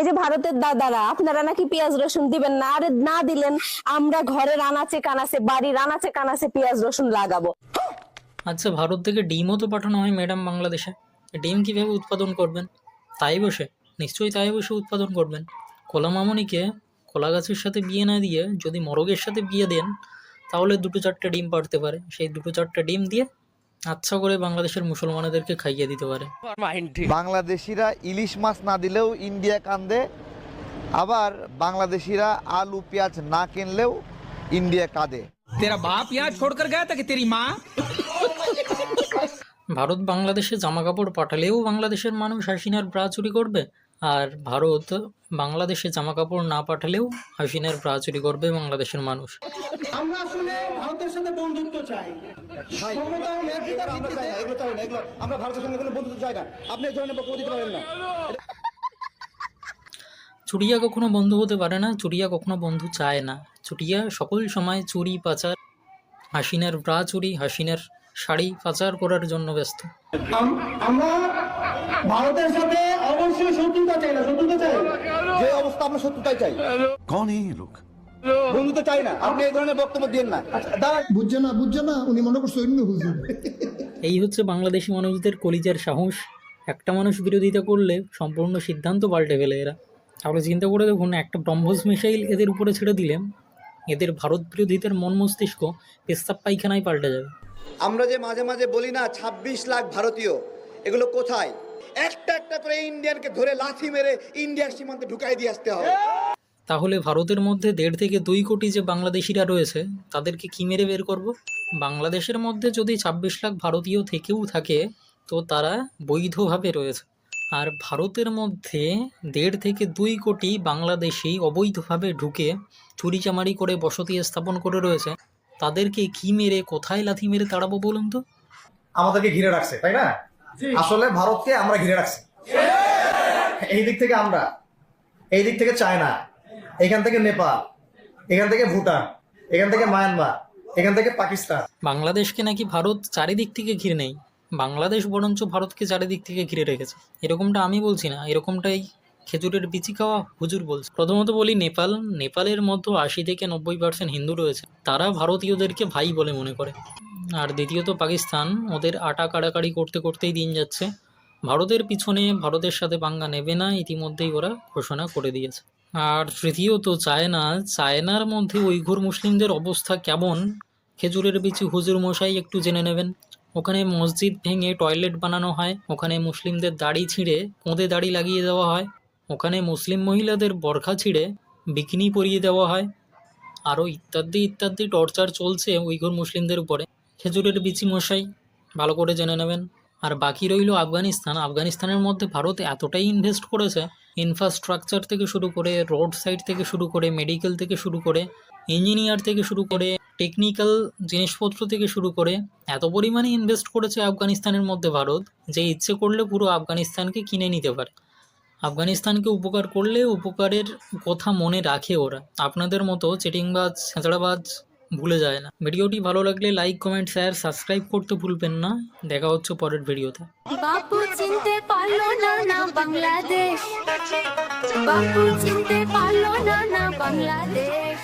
এই যে ভারতের দাদারা, আপনারা নাকি পেঁয়াজ, রসুন দিবেন না? না দিলেন, আমরা ঘরের আনাচে কানাচে বাড়ির আনাচে কানাচে পেঁয়াজ, রসুন লাগাবো। আচ্ছা ভারত থেকে ডিমও তো পাঠানো হয় ম্যাডাম বাংলাদেশে। ডিম কীভাবে উৎপাদন করবেন? তাই বসে, নিশ্চয়ই তাই বসে উৎপাদন করবেন। কলা মামনিকে কলা গাছের সাথে বিয়ে না দিয়ে যদি মরগের সাথে বিয়ে দেন, তাহলে দুটো চারটে ডিম পারতে পারে। সেই দুটো চারটে ডিম দিয়ে আচ্ছা করে বাংলাদেশের মুসলমানদেরকে খাইয়ে দিতে পারে। বাংলাদেশিরা ইলিশ মাছ না দিলেও ইন্ডিয়া কান্দে আবার বাংলাদেশিরা আলু পেঁয়াজ না কিনলেও ইন্ডিয়া কাঁদে। তেরা বাপ পেঁয়াজ ছোড়কর গায়ে থাকে তেরি মা ভারত বাংলাদেশে জামা কাপড় পাঠালেও বাংলাদেশের মানুষ হাসিনার ব্রা চুরি করবে? আর ভারত বাংলাদেশে জামা কাপড় না পাঠালেও হাসিনার ব্রা চুরি করবে বাংলাদেশের মানুষ। আমরা আসলে ভারতের সাথে বন্ধুত্ব চাই। সমতা ও ন্যায্যতার ভিত্তিতে আমরা ভারতের সঙ্গে কোনো বন্ধুত্ব চাই না। আপনি এই ধরনের বক্তব্য দিতে পারেন না। চুরিয়া কখনো বন্ধু হতে পারে না চুরিয়া কখনো বন্ধু চায় না। চুরিয়া সকল সময় চুরি পাচার হাসিনার ব্রা চুরি হাসিনার শাড়ি পাচার করার জন্য ব্যস্ত। আমরা ভারতের সাথে অবশ্যই শত্রুতা চাই না শত্রুতা চাই। যে অবস্থা আমরা শত্রুতাই চাই। কোন এই লোক? চাই না আপনি এই ধরনের বক্তব্য দিন না। আচ্ছা, বুঝছে না বুঝছে না উনি মনে করছে অন্য এই হচ্ছে বাংলাদেশি মানুষদের কলিজার সাহস। একটা মানুষ বিরোধিতা করলে সম্পূর্ণ সিদ্ধান্ত পাল্টে ফেলে এরা। তাহলে চিন্তা করে দেখুন একটা ব্রহ্মস মিসাইল এদের উপরে ছেড়ে দিলে এদের ভারত বিরোধীদের মন মস্তিষ্ক পেস্তাব পায়খানায় পাল্টে যাবে। আমরা যে মাঝে মাঝে বলি না ২৬ লাখ ভারতীয় এগুলো কোথায়? একটা একটা করে ইন্ডিয়ানকে ধরে লাথি মেরে ইন্ডিয়ার সীমান্তে ঢুকাই দিয়ে আসতে হবে। তাহলে ভারতের মধ্যে দেড় থেকে দুই কোটি যে বাংলাদেশিরা রয়েছে তাদেরকে কি মেরে বের করব? বাংলাদেশের মধ্যে যদি ছাব্বিশ লাখ ভারতীয় থেকেও থাকে তো তারা বৈধভাবে রয়েছে। আর ভারতের মধ্যে দেড় থেকে দুই কোটি বাংলাদেশি অবৈধভাবে ঢুকে চুরিচামারি করে বসতি স্থাপন করে রয়েছে তাদেরকে কি মেরে কোথায় লাথি মেরে তাড়াবো বলুন তো? আমাদেরকে ঘিরে রাখছে তাই না? আসলে ভারতকে আমরা ঘিরে রাখছি। এই দিক থেকে আমরা এই দিক থেকে চায়না এখান থেকে নেপাল এখান থেকে ভুটান এখান থেকে মায়ানমার এখান থেকে পাকিস্তান। বাংলাদেশকে নাকি ভারত চারিদিক থেকে ঘিরে নেই। বাংলাদেশ বরঞ্চ ভারতকে চারিদিক থেকে ঘিরে রেখেছে। এরকমটা আমি বলছি না এরকমটাই খেজুরের বিচি খাওয়া হুজুর বলছে। প্রথমত বলি নেপাল নেপালের মধ্যে আশি থেকে নব্বই পার্সেন্ট হিন্দু রয়েছে। তারা ভারতীয়দেরকে ভাই বলে মনে করে। আর দ্বিতীয়ত পাকিস্তান, ওদের আটা কাড়াকাড়ি করতে করতেই দিন যাচ্ছে। ভারতের পিছনে ভারতের সাথে পাঙ্গা নেবে না, ইতিমধ্যেই ওরা ঘোষণা করে দিয়েছে। আর তৃতীয়ত চায়না, চায়নার মধ্যে উইঘুর মুসলিমদের অবস্থা কেমন? খেজুরের বিচি হুজুর মশাই একটু জেনে নেবেন। ওখানে মসজিদ ভেঙে টয়লেট বানানো হয়, ওখানে মুসলিমদের দাড়ি ছিঁড়ে কোঁদে দাড়ি লাগিয়ে দেওয়া হয়, ওখানে মুসলিম মহিলাদের বরখা ছিঁড়ে বিকিনি পরিয়ে দেওয়া হয় আরও ইত্যাদি ইত্যাদি টর্চার চলছে উইঘুর মুসলিমদের উপরে। খেজুরের বিচি মশাই, ভালো করে জেনে নেবেন। আর বাকি রইল আফগানিস্তান। আফগানিস্তানের মধ্যে ভারত এতটাই ইনভেস্ট করেছে ইনফ্রাস্ট্রাকচার থেকে শুরু করে রোড সাইড থেকে শুরু করে মেডিকেল থেকে শুরু করে ইঞ্জিনিয়ার থেকে শুরু করে টেকনিক্যাল জিনিসপত্র থেকে শুরু করে, এত পরিমাণে ইনভেস্ট করেছে আফগানিস্তানের মধ্যে ভারত, যে ইচ্ছে করলে পুরো আফগানিস্তানকে কিনে নিতে পারে। আফগানিস্তানকে উপকার করলে উপকারের কথা মনে রাখে ওরা। আপনাদের মতো চেটিংবাজ ছেঁচড়াবাজ ভুলে যায় না। ভিডিওটি ভালো লাগলে লাইক কমেন্ট শেয়ার সাবস্ক্রাইব করতে ভুলবেন না। দেখা হচ্ছে পরের ভিডিওতে। বাপু চিনতে পারল না না বাংলাদেশ। বাপু চিনতে পারল না না বাংলাদেশ।